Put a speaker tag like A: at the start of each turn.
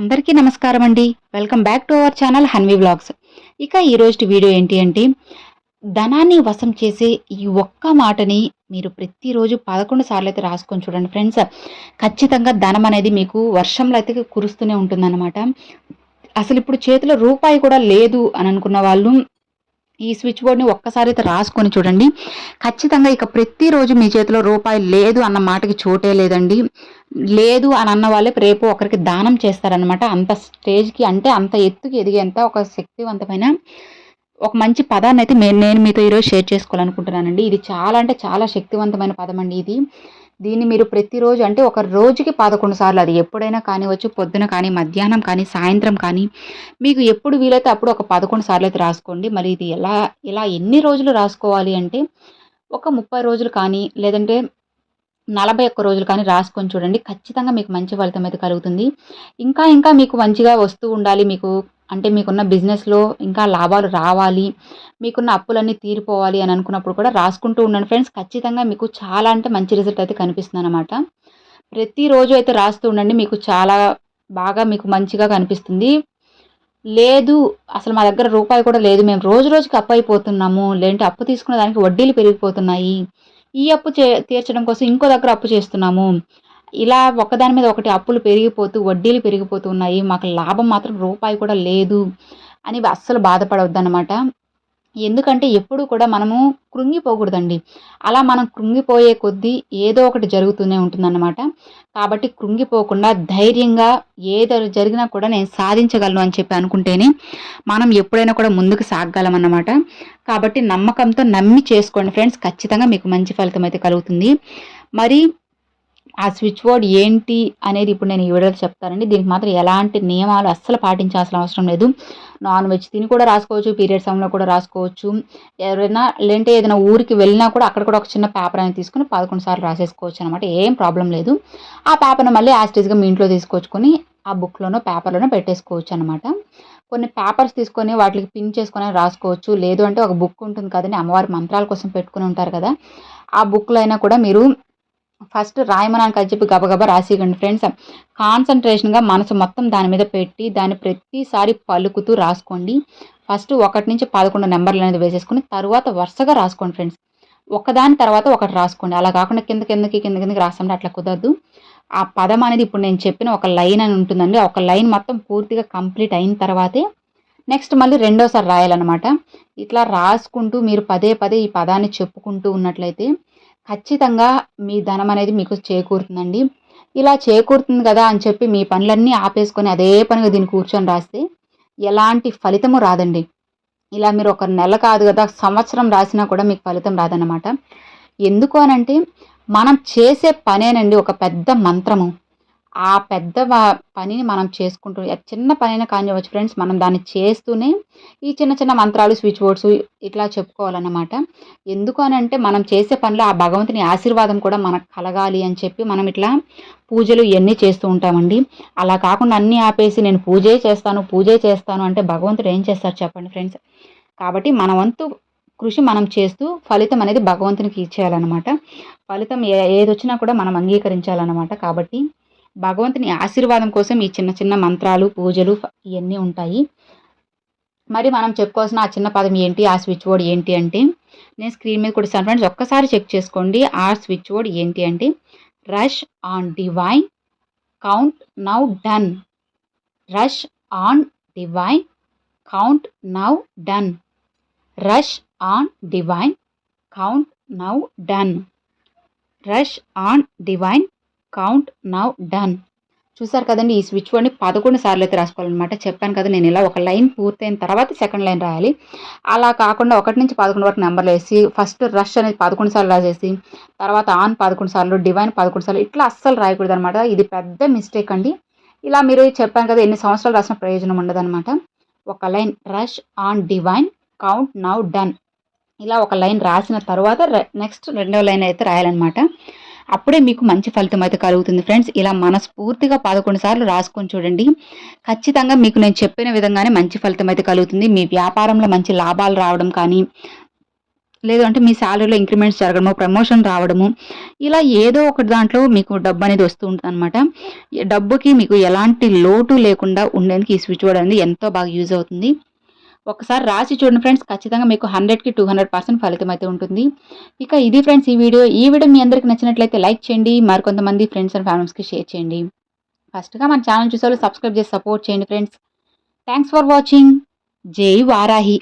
A: అందరికీ నమస్కారం అండి. Welcome back to our channel Hanvi vlogs ఇక ఈరోజు వీడియో ఏంటి అంటే ధనాన్ని వశం చేసే ఈ ఒక్క మాటని మీరు ప్రతిరోజు పదకొండు సార్లు అయితే రాసుకొని చూడండి ఫ్రెండ్స్. ఖచ్చితంగా ధనం అనేది మీకు వర్షంలో అయితే కురుస్తూనే ఉంటుందన్నమాట. అసలు ఇప్పుడు చేతిలో రూపాయి కూడా లేదు అని అనుకున్న వాళ్ళు ఈ స్విచ్ బోర్డ్ని ఒక్కసారి అయితే రాసుకొని చూడండి. ఖచ్చితంగా ఇక ప్రతిరోజు మీ చేతిలో రూపాయి లేదు అన్న మాటకి చోటే లేదండి. లేదు అని అన్న వాళ్ళే రేపు ఒకరికి దానం చేస్తారనమాట అంత స్టేజ్కి అంటే అంత ఎత్తుకి ఎదిగేంత ఒక శక్తివంతమైన ఒక మంచి పదాన్ని అయితే నేను మీతో ఈరోజు షేర్ చేసుకోవాలనుకుంటున్నానండి. ఇది చాలా అంటే చాలా శక్తివంతమైన పదం అండి ఇది. దీన్ని మీరు ప్రతిరోజు అంటే ఒక రోజుకి పదకొండు సార్లు అది ఎప్పుడైనా కానివచ్చు పొద్దున కానీ మధ్యాహ్నం కానీ సాయంత్రం కానీ మీకు ఎప్పుడు వీలైతే అప్పుడు ఒక పదకొండు సార్లు అయితే రాసుకోండి. మరి ఇది ఎలా ఇలా ఎన్ని రోజులు రాసుకోవాలి అంటే ఒక ముప్పై రోజులు కానీ లేదంటే నలభై ఒక్క రోజులు కానీ రాసుకొని చూడండి. ఖచ్చితంగా మీకు మంచి ఫలితం అయితే కలుగుతుంది. ఇంకా ఇంకా మీకు మంచిగా వస్తూ ఉండాలి మీకు అంటే మీకున్న బిజినెస్లో ఇంకా లాభాలు రావాలి మీకున్న అప్పులన్నీ తీరిపోవాలి అని అనుకున్నప్పుడు కూడా రాసుకుంటూ ఉండండి ఫ్రెండ్స్. ఖచ్చితంగా మీకు చాలా అంటే మంచి రిజల్ట్ అయితే కనిపిస్తుంది అనమాట ప్రతిరోజు అయితే రాస్తూ ఉండండి మీకు చాలా బాగా మీకు మంచిగా కనిపిస్తుంది. లేదు అసలు మా దగ్గర రూపాయి కూడా లేదు. మేము రోజు రోజుకి అప్పు అయిపోతున్నాము. లేదంటే అప్పు తీసుకున్న దానికి వడ్డీలు పెరిగిపోతున్నాయి. ఈ అప్పు చే తీర్చడం కోసం ఇంకో దగ్గర అప్పు చేస్తున్నాము. ఇలా ఒకదాని మీద ఒకటి అప్పులు పెరిగిపోతూ వడ్డీలు పెరిగిపోతూ ఉన్నాయి. మాకు లాభం మాత్రం రూపాయి కూడా లేదు అని అస్సలు బాధపడవద్దనమాట ఎందుకంటే ఎప్పుడు కూడా మనము కృంగిపోకూడదండి. అలా మనం కృంగిపోయే కొద్దీ ఏదో ఒకటి జరుగుతూనే ఉంటుందన్నమాట. కాబట్టి కృంగిపోకుండా ధైర్యంగా ఏదో జరిగినా కూడా నేను సాధించగలను అని చెప్పి అనుకుంటేనే మనం ఎప్పుడైనా కూడా ముందుకు సాగగలమన్నమాట. కాబట్టి నమ్మకంతో నమ్మి చేసుకోండి ఫ్రెండ్స్. ఖచ్చితంగా మీకు మంచి ఫలితం అయితే కలుగుతుంది. మరి ఆ స్విచ్ బోర్డ్ ఏంటి అనేది ఇప్పుడు నేను ఈ వీడియోలో చెప్తానండి. దీనికి మాత్రం ఎలాంటి నియమాలు అస్సలు పాటించాల్సిన అవసరం లేదు. నాన్ వెజ్ తిని కూడా రాసుకోవచ్చు పీరియడ్ సమయంలో కూడా రాసుకోవచ్చు. ఎవరైనా లేదంటే ఏదైనా ఊరికి వెళ్ళినా కూడా అక్కడ కూడా ఒక చిన్న పేపర్ అనేది తీసుకుని పదకొండు సార్లు రాసేసుకోవచ్చు అనమాట ఏం ప్రాబ్లం లేదు. ఆ పేపర్ను మళ్ళీ యాస్టేజ్గా మీ ఇంట్లో తీసుకొచ్చుకొని ఆ బుక్లోనో పేపర్లోనో పెట్టేసుకోవచ్చు అనమాట కొన్ని పేపర్స్ తీసుకొని వాటికి పిన్ చేసుకొని రాసుకోవచ్చు. లేదు అంటే ఒక బుక్ ఉంటుంది కదండి అమ్మవారి మంత్రాల కోసం పెట్టుకుని ఉంటారు కదా. ఆ బుక్లో అయినా కూడా మీరు ఫస్ట్ రాయమనానికి అని చెప్పి గబగబా రాసేయండి ఫ్రెండ్స్. కాన్సన్ట్రేషన్గా మనసు మొత్తం దాని మీద పెట్టి దాన్ని ప్రతిసారి పలుకుతూ రాసుకోండి. ఫస్ట్ ఒకటి నుంచి పదకొండు నెంబర్లు అనేది వేసేసుకుని తర్వాత వరుసగా రాసుకోండి ఫ్రెండ్స్. ఒకదాని తర్వాత ఒకటి రాసుకోండి. అలా కాకుండా కింద కిందకి కింద కిందకి రాస్తుంటే అట్లా కుదరదు. ఆ పదం అనేది ఇప్పుడు నేను చెప్పిన ఒక లైన్ అని ఉంటుందండి. ఒక లైన్ మొత్తం పూర్తిగా కంప్లీట్ అయిన తర్వాతే నెక్స్ట్ మళ్ళీ రెండోసారి రాయాలన్నమాట. ఇట్లా రాసుకుంటూ మీరు పదే పదే ఈ పదాన్ని చెప్పుకుంటూ ఉన్నట్లయితే ఖచ్చితంగా మీ ధనం అనేది మీకు చేకూరుతుందండి. ఇలా చేకూరుతుంది కదా అని చెప్పి మీ పనులన్నీ ఆపేసుకొని అదే పనిగా దీన్ని కూర్చొని రాస్తే ఎలాంటి ఫలితము రాదండి. ఇలా మీరు ఒక నెల కాదు కదా సంవత్సరం రాసినా కూడా మీకు ఫలితం రాదన్నమాట. ఎందుకు అనంటే మనం చేసే పనేనండి ఒక పెద్ద మంత్రము. ఆ పెద్ద పనిని మనం చేసుకుంటూ చిన్న పనైనా కానివ్వచ్చు ఫ్రెండ్స్ మనం దాన్ని చేస్తూనే ఈ చిన్న చిన్న మంత్రాలు స్విచ్ బోర్డ్స్ ఇట్లా చెప్పుకోవాలన్నమాట. ఎందుకు అని అంటే మనం చేసే పనిలో ఆ భగవంతుని ఆశీర్వాదం కూడా మనకు కలగాలి అని చెప్పి మనం ఇట్లా పూజలు ఇవన్నీ చేస్తూ ఉంటామండి. అలా కాకుండా అన్నీ ఆపేసి నేను పూజే చేస్తాను పూజే చేస్తాను అంటే భగవంతుడు ఏం చేస్తారు చెప్పండి ఫ్రెండ్స్? కాబట్టి మన వంతు కృషి మనం చేస్తూ ఫలితం అనేది భగవంతునికి ఇచ్చేయాలన్నమాట. ఫలితం ఏది వచ్చినా కూడా మనం అంగీకరించాలన్నమాట. కాబట్టి భగవంతుని ఆశీర్వాదం కోసం ఈ చిన్న చిన్న మంత్రాలు పూజలు ఇవన్నీ ఉంటాయి. మరి మనం చెప్పుకోవాల్సిన ఆ చిన్న పదం ఏంటి? ఆ స్విచ్ బోర్డ్ ఏంటి అంటే నేను స్క్రీన్ మీద కూడా ఇస్తాను ఫ్రెండ్స్ ఒక్కసారి చెక్ చేసుకోండి. ఆ స్విచ్ బోర్డ్ ఏంటి అంటే rush on divine count now done rush on divine count now done rush on divine count now done rush on divine count now done చూసారు కదండి ఈ స్విచ్ బోర్డ్ని పదకొండు సార్లు అయితే రాసుకోవాలన్నమాట. చెప్పాను కదా నేను ఇలా ఒక లైన్ పూర్తయిన తర్వాత సెకండ్ లైన్ రాయాలి. అలా కాకుండా ఒకటి నుంచి పదకొండు వరకు నెంబర్లు వేసి ఫస్ట్ రష్ అనేది పదకొండు సార్లు రాసేసి తర్వాత ఆన్ పదకొండు సార్లు డివైన్ పదకొండు సార్లు ఇట్లా అస్సలు రాయకూడదు అనమాట ఇది పెద్ద మిస్టేక్ అండి. ఇలా మీరు చెప్పాను కదా ఎన్ని సంవత్సరాలు రాసిన ప్రయోజనం ఉండదన్నమాట. ఒక line rush on divine count now done ఇలా ఒక లైన్ రాసిన తర్వాత నెక్స్ట్ రెండో లైన్ అయితే రాయాలన్నమాట. అప్పుడే మీకు మంచి ఫలితం అయితే కలుగుతుంది ఫ్రెండ్స్. ఇలా మనస్ఫూర్తిగా పదకొండు సార్లు రాసుకొని చూడండి. ఖచ్చితంగా మీకు నేను చెప్పిన విధంగానే మంచి ఫలితం అయితే కలుగుతుంది. మీ వ్యాపారంలో మంచి లాభాలు రావడం కానీ లేదు అంటే మీ శాలరీలో ఇంక్రిమెంట్స్ జరగడము ప్రమోషన్ రావడము ఇలా ఏదో ఒకటి దాంట్లో మీకు డబ్బు అనేది వస్తూ ఉంటుంది అనమాట డబ్బుకి మీకు ఎలాంటి లోటు లేకుండా ఉండేందుకు ఈ స్విచ్ బోర్డ్ అనేది ఎంతో బాగా యూజ్ అవుతుంది. ఒకసారి రాసి చూడండి ఫ్రెండ్స్ ఖచ్చితంగా మీకు హండ్రెడ్కి టూ హండ్రెడ్ పర్సెంట్ ఫలితం అయితే ఉంటుంది. ఇక ఇది ఫ్రెండ్స్ ఈ వీడియో. ఈ వీడియో మీ అందరికి నచ్చినట్లయితే లైక్ చేయండి మరికొంతమంది ఫ్రెండ్స్ అండ్ ఫ్యామిలీస్కి షేర్ చేయండి. ఫస్ట్గా మన ఛానల్ చూసే సబ్స్క్రైబ్ చేసి సపోర్ట్ చేయండి ఫ్రెండ్స్. థ్యాంక్స్ ఫర్ వాచింగ్ జై వారాహి.